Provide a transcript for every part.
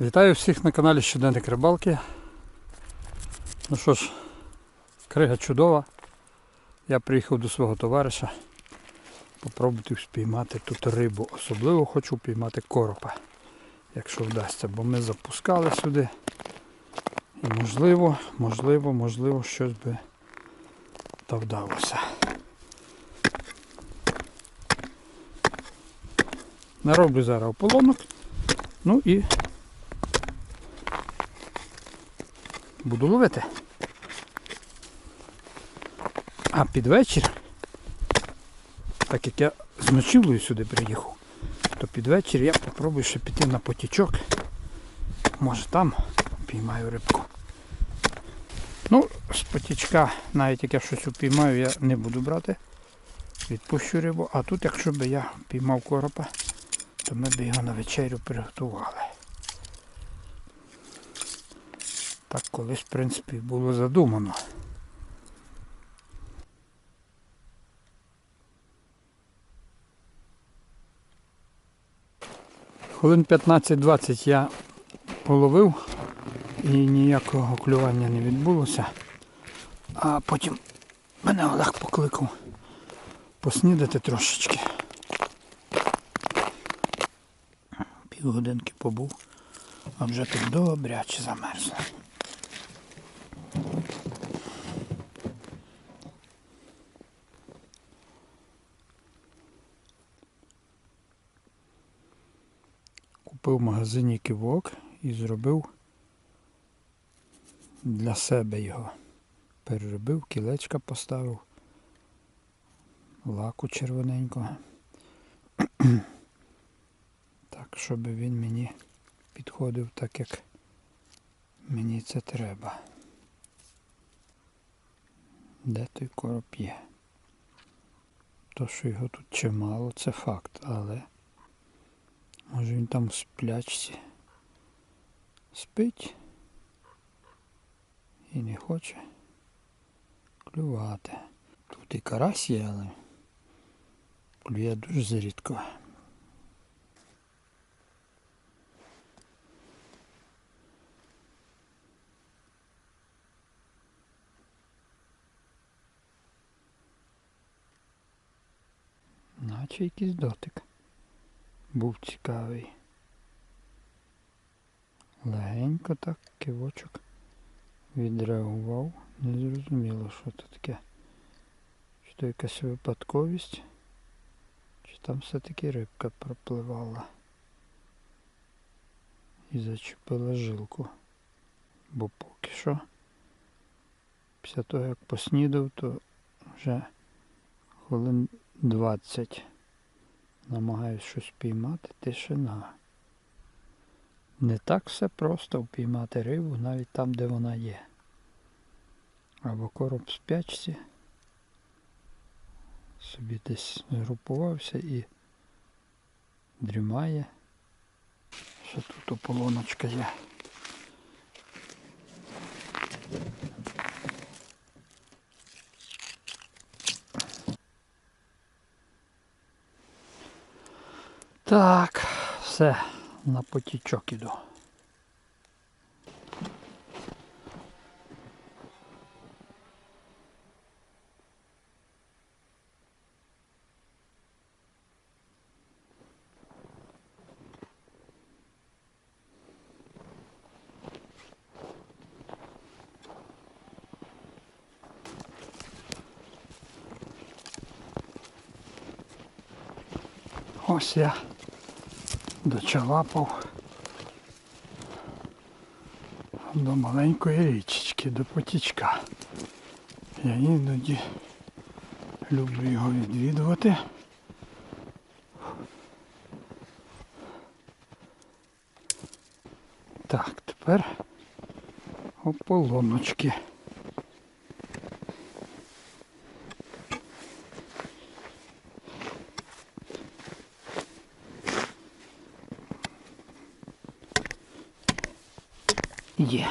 Вітаю всіх на каналі Щоденник Рибалки. Ну що ж, крига чудова. Я приїхав до свого товариша попробувати спіймати тут рибу. Особливо хочу піймати коропа, якщо вдасться, бо ми запускали сюди. І можливо, можливо, можливо, щось би та вдалося. Нароблю зараз ополонок. Ну і буду ловити. А під вечір, так як я з ночівлею сюди приїхав, то під вечір я попробую ще піти на потічок. Може там піймаю рибку. Ну, з потічка, навіть як я щось упіймаю, я не буду брати. Відпущу рибу. А тут, якщо б я піймав коропа, то ми б його на вечерю приготували. Так колись, в принципі, було задумано. Хвилин 15-20 я половив і ніякого клювання не відбулося. А потім мене Олег покликав поснідати трошечки. Півгодинки побув, а вже тут добряче замерзло. В магазині кивок і зробив для себе його. Переробив, кілечка поставив, лаку червоненького. Так, щоб він мені підходив так, як мені це треба. Де той короб є? То, що його тут чимало, це факт, але може він там в сплячці спить і не хоче клювати. Тут і карась є, але клює дуже зрідко. Наче якийсь дотик. Був цікавий. Легенько так кивочок відреагував. Не зрозуміло, що це таке. Чи то якась випадковість, чи там все-таки рибка пропливала і зачепила жилку. Бо поки що, після того як поснідав, то вже хвилин 20 намагаюсь щось піймати, тишина. Не так все просто впіймати рибу навіть там, де вона є. Або короб спячці. Собі десь згрупувався і дрімає. Ще тут ополоночка є. Так, все, на потічок іду. Ось я дочалапав до маленької річечки, до потічка. Я іноді люблю його відвідувати. Так, тепер ополоночки. Є.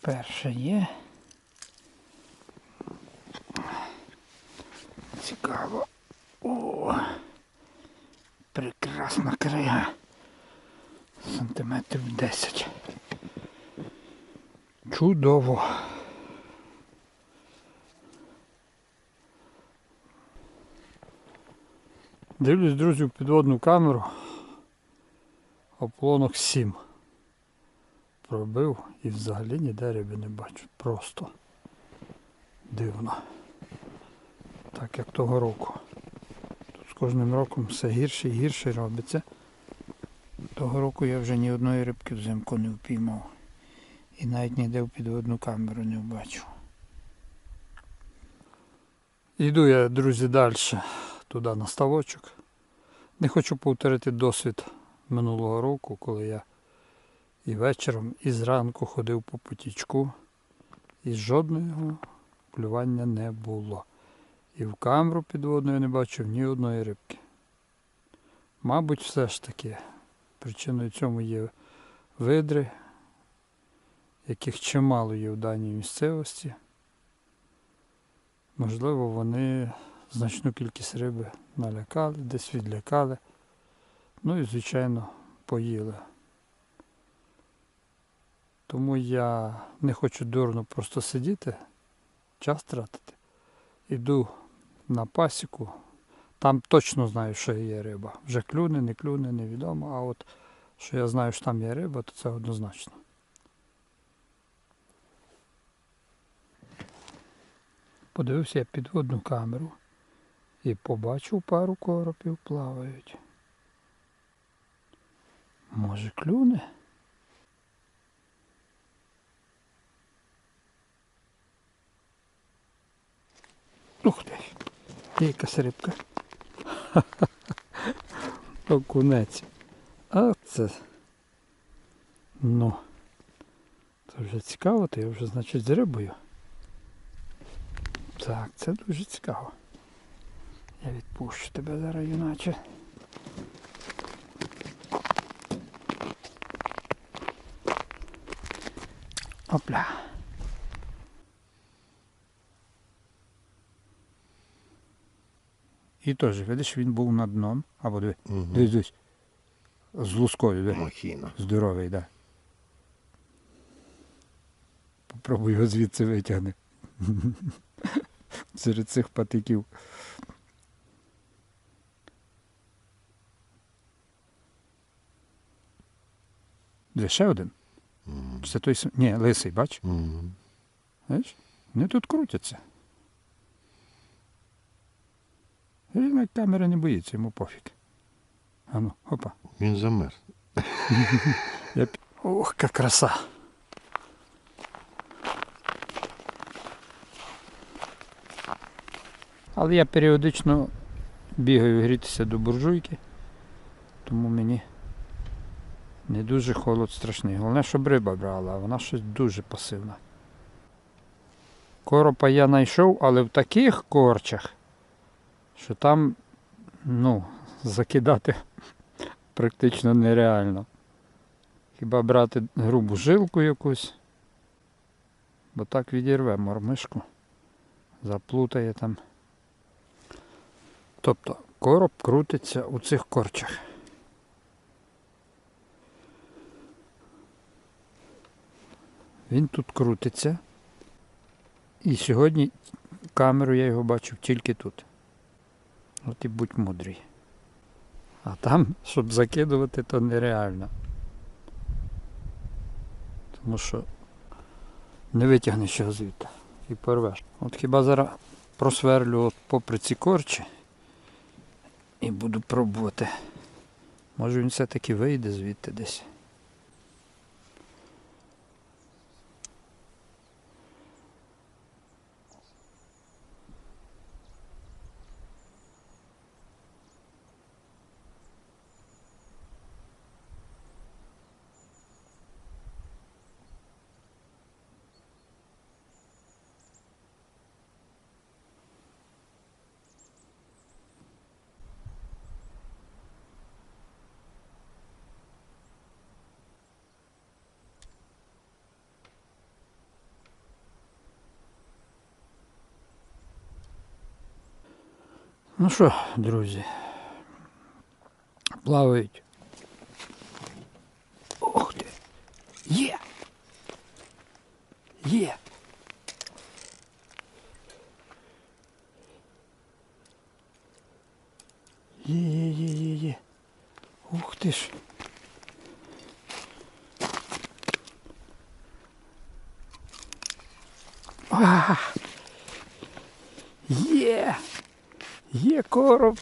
Перше є. Цікаво. О! Прекрасна крига. Сантиметрів 10. Чудово. Дивлюсь, друзі, в підводну камеру. Оплонок 7. Пробив і взагалі ніде риби не бачу. Просто дивно. Так як того року. Тут з кожним роком все гірше і гірше робиться. Того року я вже ні одної рибки взимку не впіймав. І навіть ніде в підводну камеру не бачив. Йду я, друзі, далі туди на ставочок. Не хочу повторити досвід минулого року, коли я і вечором, і зранку ходив по потічку, і жодного клювання не було. І в камеру підводну я не бачив ні одної рибки. Мабуть, все ж таки причиною цьому є видри, яких чимало є в даній місцевості. Можливо, вони значну кількість риби налякали, десь відлякали. Ну і, звичайно, поїли. Тому я не хочу дурно просто сидіти, час тратити. Іду на пасіку. Там точно знаю, що є риба. Вже клюне, не клюне, невідомо. А от що я знаю, що там є риба, то це однозначно. Подивився я підводну камеру і побачив пару коропів плавають. Може клюне? Ух ти, є якась рибка. Окунець. А це. Ну. Це вже цікаво, то я вже, значить, з рибою. Так, це дуже цікаво. Я відпущу тебе зараз, юначе. Опля. І теж, видиш, він був на дном. Або диви, Угу. дивись, дивись. З лускою, диви. Махіна. Здоровий, так. Да. Попробуй його звідси витягни. Серед цих патиків. Де ще один? Це той? Ні, лисий, бач? Знаєш? Вони тут крутяться. Він навіть камери не боїться, йому пофіг. Ану, опа. Він замерз. Я... Ох, яка краса. Але я періодично бігаю грітися до буржуйки, тому мені не дуже холод страшний. Головне, щоб риба брала, а вона щось дуже пасивна. Коропа я знайшов, але в таких корчах, що там, ну, закидати практично нереально. Хіба брати грубу жилку якусь, бо так відірве мормишку, заплутає там. Тобто короб крутиться у цих корчах. Він тут крутиться. І сьогодні камеру я його бачив тільки тут. От і будь мудрий. А там, щоб закидувати, то нереально. Тому що не витягнеш його звідти і порвеш. От хіба зараз просверлю от попри ці корчі і буду пробувати. Може він все-таки вийде звідти десь. Ну що, друзі, плавають. Ух ти. Є! Є! Є, є, є, є, є. Ух ти ж. А! Є! Є короб.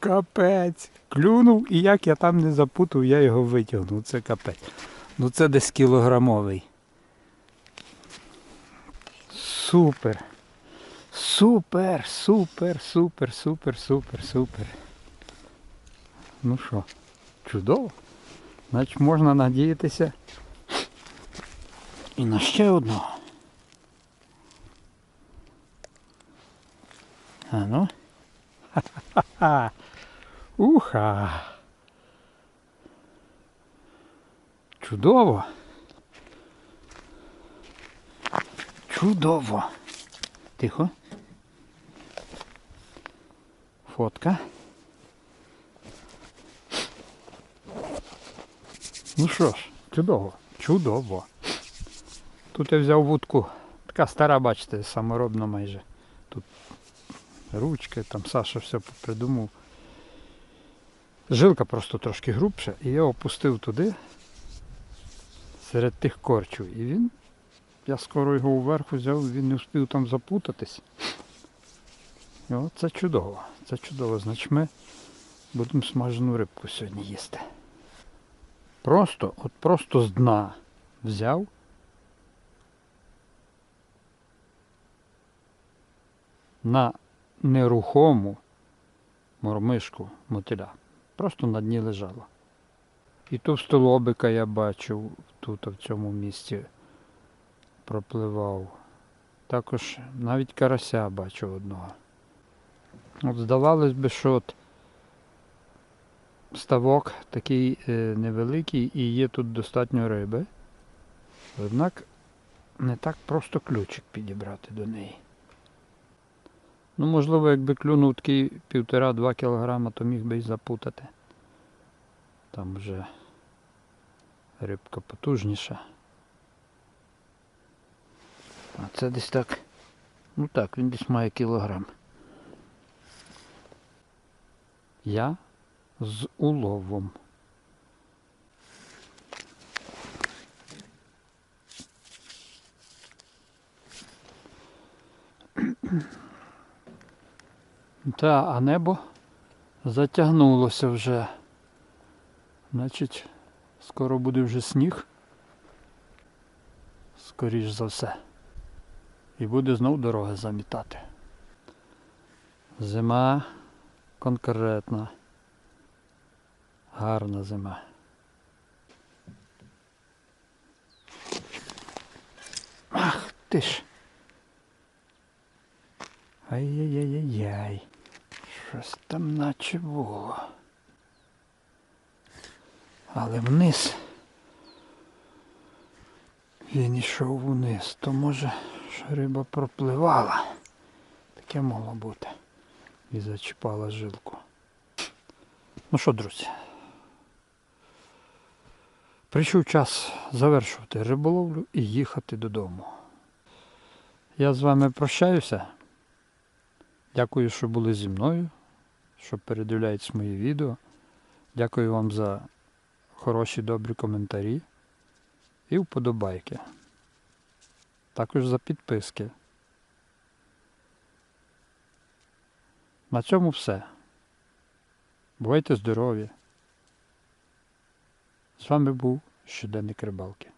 Капець. Клюнув і як я там не запутав, я його витягнув. Це капець. Ну це десь кілограмовий. Супер. Супер, супер, супер, супер, супер, супер. Ну що, чудово. Значить можна надіятися і на ще одного. А ну. Ха-ха-ха. Уха. Чудово. Чудово. Тихо. Фотка. Ну що ж, чудово, чудово. Тут я взяв вудку. Така стара, бачите, саморобна майже. Ручки, там Саша все придумав. Жилка просто трошки грубша, і я опустив туди серед тих корчів. І він, я скоро його вверх взяв, він не встиг там запутатись. От це чудово. Це чудово. Значить ми будемо смажену рибку сьогодні їсти. Просто, от просто з дна взяв. На нерухому мормишку мотиля. Просто на дні лежала. І товстолобика я бачив тут, в цьому місці пропливав. Також навіть карася бачив одного. От здавалось би, що от ставок такий е, невеликий і є тут достатньо риби. Однак не так просто ключик підібрати до неї. Ну, можливо, якби клюнув такий півтора-два кілограма, то міг би і запутати. Там вже рибка потужніша. А це десь так. Ну так, він десь має кілограм. Я з уловом. Та, а небо затягнулося вже. Значить, скоро буде вже сніг. Скоріш за все. І буде знов дороги замітати. Зима конкретна. Гарна зима. Ах ти ж. Ай-яй-яй-яй. Щось там наче було. Але вниз. Він йшов вниз, то може ж риба пропливала. Таке могло бути. І зачіпала жилку. Ну що, друзі? Прийшов час завершувати риболовлю і їхати додому. Я з вами прощаюся. Дякую, що були зі мною, що передивляєтесь мої відео. Дякую вам за хороші добрі коментарі і вподобайки. Також за підписки. На цьому все. Бувайте здорові! З вами був щоденник рибалки.